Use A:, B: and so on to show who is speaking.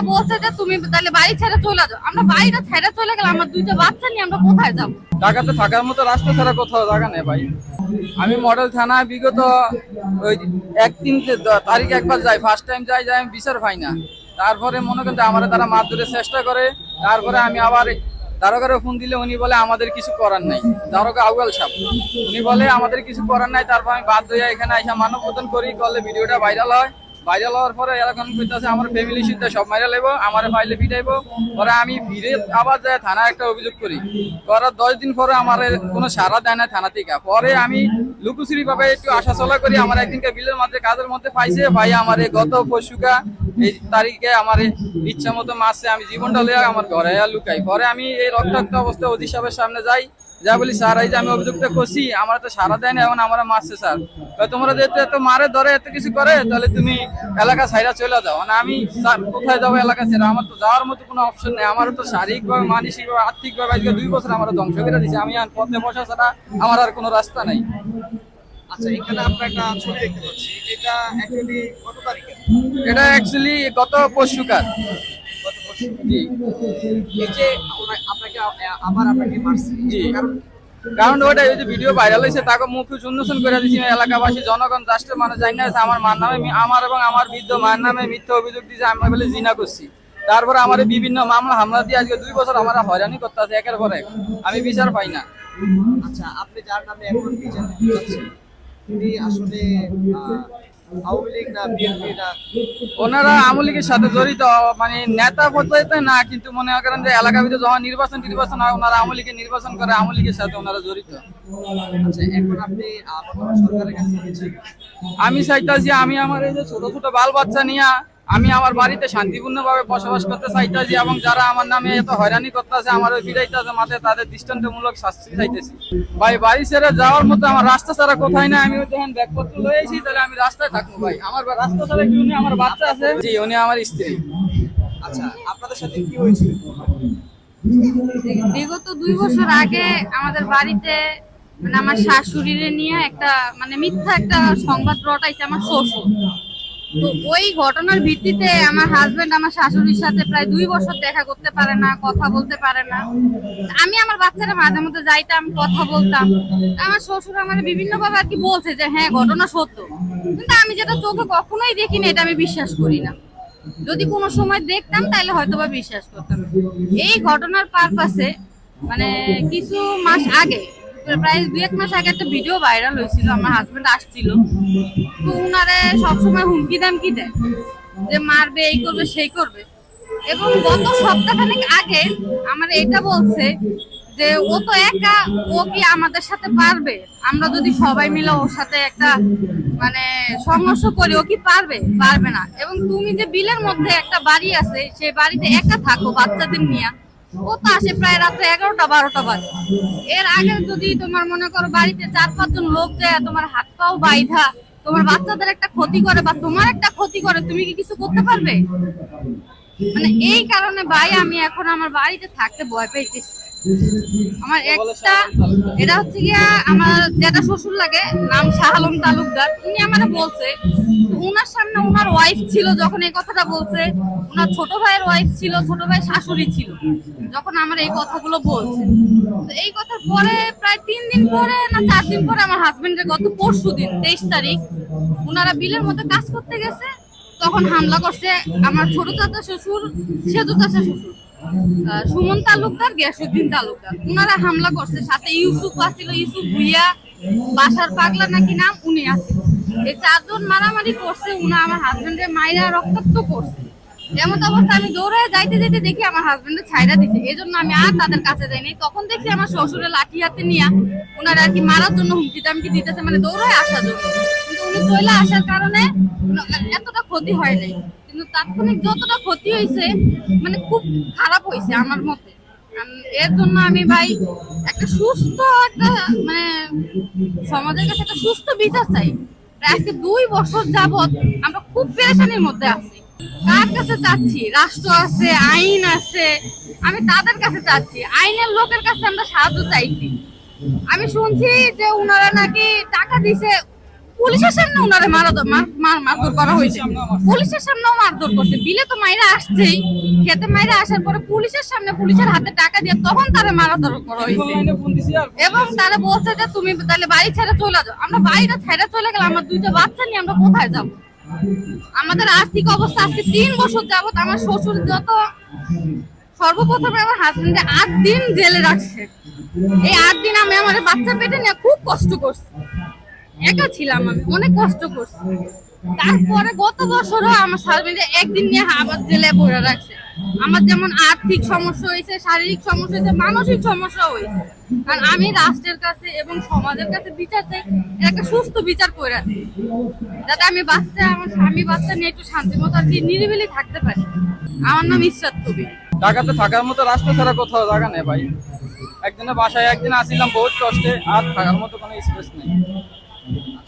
A: আমাদের বলছে যে তুমি তাহলে বাড়ি ছেড়ে চলে যাও। আমরা বাড়িটা ছেড়ে চলে গেলে আমার দুইটা বাচ্চা নিয়ে আমরা কোথায় যাব?
B: ঢাকাতে থাকার মতো রাস্তা ছাড়া কোথাও জায়গা নেই ভাই। আমি মডেল থানায় বিগত ওই এক তিন তারিখ একবার যাই ফার্স্ট টাইম যাই যাই আমি বিচার পাই না। তারপরে মনে করেন আমার তারা মারধরের চেষ্টা করে, তারপরে আমি আবার দারোগারে ফোন দিলে উনি বলে, আমাদের কিছু করার নাই। দারোগা আউয়াল সাহেব, উনি বলে, আমাদের কিছু করার নাই। তারপর আমি বাধ্য এখানে আইসা মানব পতন করি, করলে ভিডিওটা ভাইরাল হয়। ভাইরাল হওয়ার পরে এরকম কইতাছে, আমার ফ্যামিলি সিদ্ধ, সব মাইরা লেব আমার ফাইলে ফিটাইবো পরে আমি ফিরে আবার যাই থানায় একটা অভিযোগ করি। করার দশ দিন পরে আমার কোনো সারা দেয় না থানা থেকে। পরে আমি লুকুচুরি ভাবে একটু আশা চলা করি, আমার একদিনকে বিলের মধ্যে কাজের মধ্যে পাইছে। ভাই, আমার গত পরশুকা এই তারিখে আমার ইচ্ছা মতো মাসে আমি জীবনটা লইয়া আমার ঘরে লুকাই। পরে আমি এই রক্তাক্ত অবস্থায় অধি সাহেবের সামনে যাই যা বলি স্যার এই যে আমি অভিযোগটা করছি আমার তো সারা দেয় না এখন আমার মারছে স্যার। তোমরা যেহেতু এত মারে ধরে এত কিছু করে তাহলে তুমি এলাকা ছাইরা চলে যাও। মানে আমি স্যার কোথায় যাব এলাকা ছেড়ে আমার তো যাওয়ার মতো কোনো অপশন নেই। আমার তো শারীরিকভাবে মানসিকভাবে আর্থিকভাবে আজকে দুই বছর আমার ধ্বংস করে দিচ্ছে আমি আর পথে বসা ছাড়া আমার আর কোনো রাস্তা নেই।
C: আচ্ছা এখানে আমরা একটা ছবি দেখতে পাচ্ছি। এটা অ্যাকচুয়ালি কত তারিখে?
B: এটা অ্যাকচুয়ালি গত পরশুকার
C: গত
B: জি।
C: এই যে আবার আপনাকে মারছে। কারণ
B: কারণ ওটা ওই যে ভিডিও ভাইরাল হয়েছে তাকে মুখ সুন্দর করে দিচ্ছি এলাকাবাসী জনগণ রাষ্ট্রের মানুষ জানি না আমার মার নামে আমার এবং আমার বৃদ্ধ মায়ের নামে মিথ্যা অভিযোগ দিয়েছে আমি বলে জিনা করছি। তারপরে আমার বিভিন্ন মামলা হামলা দিয়ে আজকে দুই বছর আমার হয়রানি করতে আছে একের পর এক। আমি বিচার পাই না।
C: আচ্ছা আপনি যার নামে এখন বিচার তিনি আসলে আওয়ামী লীগ না বিএনপি না?
B: ওনারা আওয়ামী লীগের সাথে জড়িত মানে নেতা না কিন্তু মনে করেন যে এলাকা ভিতরে যখন নির্বাচন নির্বাচন হয় ওনারা আওয়ামী লীগের নির্বাচন করে আওয়ামী লীগের সাথে ওনারা জড়িত।
C: আচ্ছা এখন আপনি সরকারের কাছে
B: আমি চাইতাছি আমি আমার এই যে ছোট ছোট বাল বাচ্চা নিয়ে আমি আমার বাড়িতে শান্তিপূর্ণভাবে বসবাস করতে চাইতেছি এবং যারা আমার নামে এত হয়রানি করতেছে আমার ওই ফিরাইতেছে মাথায় তাদের দৃষ্টান্তমূলক শাস্তি চাইতেছি। ভাই বাড়ি ছেড়ে যাওয়ার মতো আমার রাস্তা ছাড়া কোথায় না আমি যখন ব্যাগপত্র লয়েছি তাহলে আমি রাস্তায় থাকব ভাই। আমার রাস্তা ছাড়া কি উনি আমার বাচ্চা আছে। জি উনি আমার স্ত্রী।
C: আচ্ছা আপনাদের সাথে কি হয়েছিল
A: বিগত দুই বছর আগে আমাদের বাড়িতে মানে আমার শাশুড়িরে নিয়ে একটা মানে মিথ্যা একটা সংবাদ রটাইছে আমার শ্বশুর। তো ওই ঘটনার ভিত্তিতে আমার হাজবেন্ড আমার শাশুড়ির সাথে প্রায় দুই বছর দেখা করতে পারে না, কথা বলতে পারে না। আমি আমার বাচ্চারা মাঝে মধ্যে যাইতাম, কথা বলতাম। আমার শ্বশুর আমার বিভিন্ন ভাবে আর কি বলছে যে হ্যাঁ ঘটনা সত্য। কিন্তু আমি যেটা চোখে কখনোই দেখিনি, এটা আমি বিশ্বাস করি না। যদি কোনো সময় দেখতাম তাহলে হয়তো বা বিশ্বাস করতাম। এই ঘটনার পারপাসে মানে কিছু মাস আগে প্রায় দুই এক মাস আগে একটা ভিডিও ভাইরাল হয়েছিল, আমার হাজবেন্ড আসছিল। তো উনারে সবসময় হুমকি দামকি দেয়, যে মারবে, এই করবে, সেই করবে। এবং গত সপ্তাহখানেক আগে আমার এটা বলছে যে ও তো একা, ও কি আমাদের সাথে পারবে? আমরা যদি সবাই মিলে ওর সাথে একটা মানে সংঘর্ষ করি, ও কি পারবে? পারবে না। এবং তুমি যে বিলের মধ্যে একটা বাড়ি আছে, সেই বাড়িতে একা থাকো বাচ্চাদের নিয়ে। ও তো আসে প্রায় রাত্রে এগারোটা, বারোটা বাজে। এর আগে যদি তোমার মনে করো বাড়িতে চার পাঁচজন লোক তোমার হাত পাও বাইধা তোমার বাচ্চাদের একটা ক্ষতি করে বা তোমার একটা ক্ষতি করে, তুমি কি কিছু করতে পারবে? মানে এই কারণে ভাই, আমি এখন আমার বাড়িতে থাকতে ভয় পাইতেছি। আমার একটা, এটা হচ্ছে গিয়া আমার যেটা শ্বশুর লাগে, নাম শাহ আলম তালুকদার। উনি আমারে বলছে উনার ওয়াইফ ছিল যখন এই কথাটা বলছে উনার ছোট ভাইয়ের ওয়াইফ ছিল, ছোট ভাই শাশুড়ি ছিল, যখন আমার এই কথাগুলো বলছে। তো এই কথার পরে প্রায় তিন দিন পরে না চার দিন পরে আমার হাজবেন্ডের গত পরশু দিন, তেইশ তারিখ উনারা বিলের মধ্যে কাজ করতে গেছে, তখন হামলা করছে আমার ছোট চাচা শ্বশুর সেতু চাচা শ্বশুর সুমন তালুকদার গিয়াসুদ্দিন তালুকদার। উনারা হামলা করছে, সাথে ইউসুফ আসছিল ইউসুফ ভুইয়া, বাসার পাগলা নাকি নাম, উনি আছে এই চারজন মারামারি করছে, উনা আমার হাজবেন্ডের মাইরা রক্তাক্ত করছে। এমন অবস্থা আমি দৌড়ে যাইতে যেতে দেখি আমার হাজবেন্ডের ছাইরা দিছে। এই জন্য আমি আর তাদের কাছে যাইনি তখন দেখছি আমার শ্বশুরের লাঠি হাতে নিয়ে ওনারা আর কি মারার জন্য হুমকি দামকি দিতেছে মানে দৌড়ে আসার জন্য। কিন্তু উনি চলে আসার কারণে এতটা ক্ষতি হয় নাই। কিন্তু তাৎক্ষণিক যতটা ক্ষতি হয়েছে মানে খুব খারাপ হয়েছে আমার মতে। এর জন্য আমি ভাই একটা সুস্থ একটা মানে সমাজের কাছে একটা সুস্থ বিচার চাই। আজকে দুই বছর যাবৎ আমরা খুব পেরেশানির মধ্যে আছি। কার কাছে চাচ্ছি? রাষ্ট্র আছে, আইন আছে, আমি তাদের কাছে চাচ্ছি। আইনের লোকের কাছে আমরা সাহায্য চাইছি। আমি শুনছি যে উনারা নাকি টাকা দিছে পুলিশের সামনে ওনারে মারা মার- মার- মারধর করা হয়েছে। পুলিশের সামনেও মারধর করছে। বিলে তো মাইরা আসছেই। খেতে মাইরা আসার পরে পুলিশের সামনে পুলিশের হাতে টাকা দিয়ে তখন তারা মারাধর করা হয়েছে। এবং তারা বলছে যে তুমি তাহলে বাড়ি ছেড়ে চলে যাও। আমরা বাড়িটা ছেড়ে চলে গেলে আমার দুইটা বাচ্চা নিয়ে আমরা কোথায় যাব? আমাদের আর্থিক অবস্থা আজকে তিন বছর যাবত আমার শ্বশুর যত সর্বপ্রথমে আমার হাজবেন্ডে আট দিন জেলে রাখছে। এই আট দিন আমি আমার বাচ্চা পেটে নিয়ে খুব কষ্ট করছি। একা ছিলাম আমি, অনেক কষ্ট করছি। তারপরে গত বছরও আমার হাজবেন্ডে একদিন নিয়ে আবার জেলে ভরে রাখছে আমার যেমন আর্থিক সমস্যা হয়েছে, শারীরিক সমস্যা হয়েছে, মানসিক সমস্যা হয়েছে। কারণ আমি রাষ্ট্রের কাছে এবং সমাজের কাছে বিচার চাই একটা সুস্থ বিচার করে যাতে আমি বাচ্চা, আমার স্বামী বাচ্চা নিয়ে একটু শান্তি মতো আর কি নিরিবিলি থাকতে পারি। আমার নাম ইশরাত কবির।
B: ঢাকাতে থাকার মতো রাস্তা ছাড়া কোথাও জায়গা নেই ভাই। একদিনে বাসায় একদিন আসিলাম বহুত কষ্টে, আর থাকার মতো কোনো স্পেস নেই। Mm-hmm.